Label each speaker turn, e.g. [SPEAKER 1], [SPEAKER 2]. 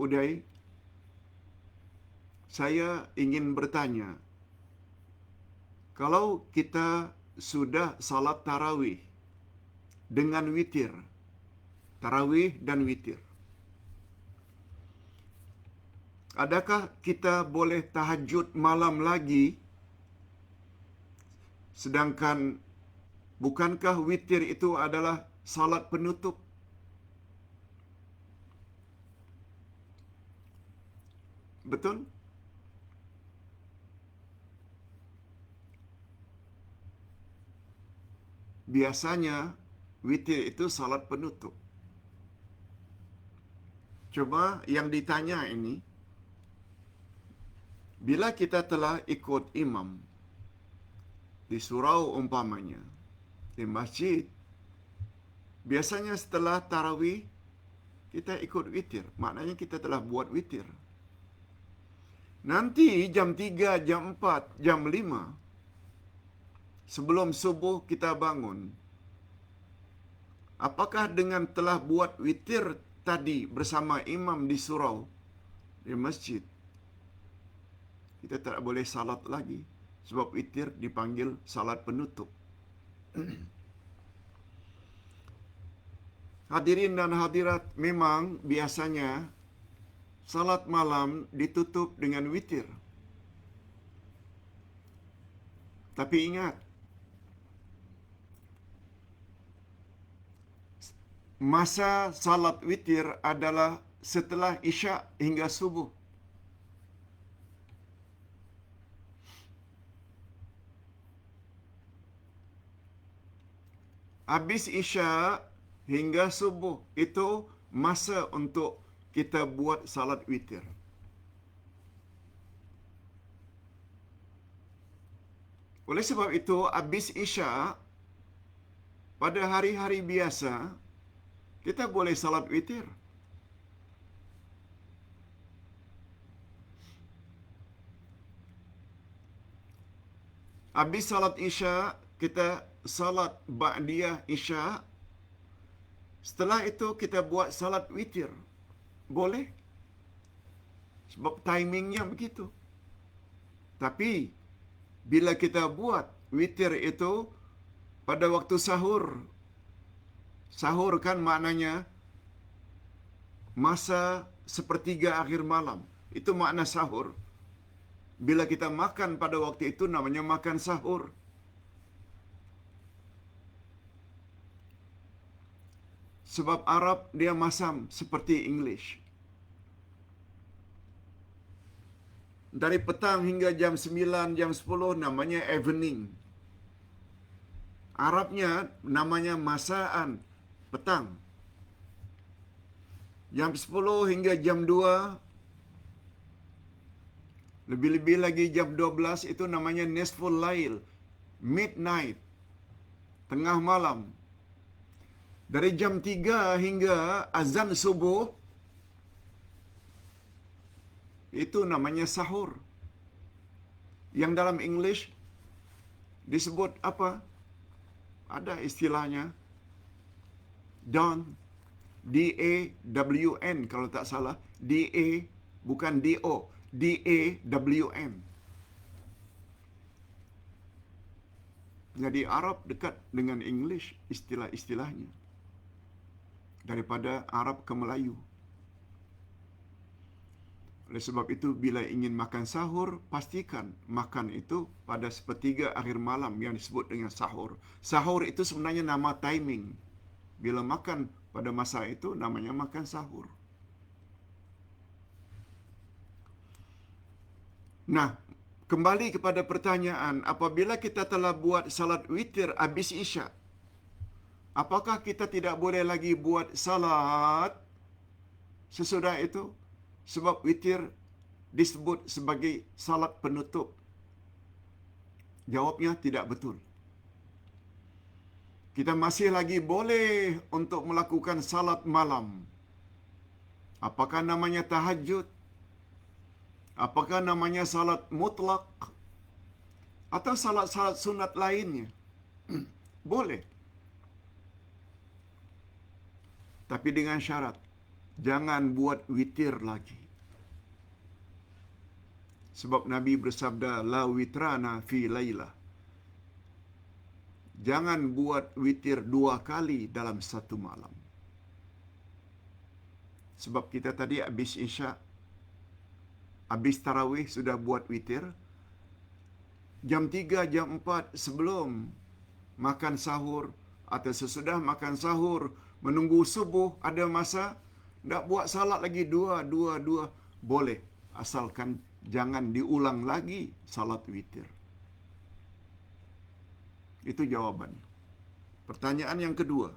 [SPEAKER 1] Uday, saya ingin bertanya, kalau kita sudah salat tarawih dengan witir, tarawih dan witir, adakah kita boleh tahajud malam lagi sedangkan bukankah witir itu adalah salat penutup? Betul? Biasanya witir itu salat penutup. Coba yang ditanya ini, bila kita telah ikut imam di surau umpamanya, di masjid, biasanya setelah tarawih, kita ikut witir. Maknanya kita telah buat witir. Nanti jam 3, jam 4, jam 5, sebelum subuh kita bangun, apakah dengan telah buat witir tadi bersama imam di surau, di masjid, kita tak boleh salat lagi. Sebab witir dipanggil salat penutup. Hadirin dan hadirat, memang biasanya salat malam ditutup dengan witir. Tapi ingat, masa salat witir adalah setelah isyak hingga subuh. Habis isyak hingga subuh itu masa untuk kita buat salat witir. Oleh sebab itu, habis isyak pada hari-hari biasa kita boleh salat witir. Habis salat isya, kita salat ba'diyah isya. Setelah itu kita buat salat witir. Boleh. Sebab timingnya begitu. Tapi, bila kita buat witir itu pada waktu sahur, sahur kan maknanya masa sepertiga akhir malam. Itu makna sahur. Bila kita makan pada waktu itu namanya makan sahur. Sebab Arab dia masam seperti English. Dari petang hingga jam 9, jam 10 namanya evening. Arabnya namanya masaan, petang. Jam 10 hingga jam 2, lebih-lebih lagi jam 12 itu namanya nisful lail, midnight, tengah malam. Dari jam 3 hingga azan subuh, itu namanya sahur. Yang dalam English disebut apa? Ada istilahnya. Dawn. D-A-W-N kalau tak salah. D-A bukan D-O. D-A-W-N. Jadi Arab dekat dengan English istilah-istilahnya. Daripada Arab ke Melayu. Oleh sebab itu, bila ingin makan sahur, pastikan makan itu pada sepertiga akhir malam yang disebut dengan sahur. Sahur itu sebenarnya nama timing. Bila makan pada masa itu, namanya makan sahur. Nah, kembali kepada pertanyaan, apabila kita telah buat salat witir habis isyak, apakah kita tidak boleh lagi buat salat sesudah itu? Sebab witir disebut sebagai salat penutup. Jawabnya tidak betul. Kita masih lagi boleh untuk melakukan salat malam. Apakah namanya tahajud? Apakah namanya salat mutlak? Atau salat-salat sunat lainnya? boleh. Tapi dengan syarat. jangan buat witir lagi. Sebab Nabi bersabda, La witrana fi layla. Jangan buat witir dua kali dalam satu malam. Sebab kita tadi habis isyak, habis tarawih sudah buat witir. Jam 3, jam 4 sebelum makan sahur atau sesudah makan sahur, menunggu subuh ada masa, nak buat salat lagi dua, dua, dua. Boleh. Asalkan jangan diulang lagi salat witir. Itu jawaban. Pertanyaan yang kedua.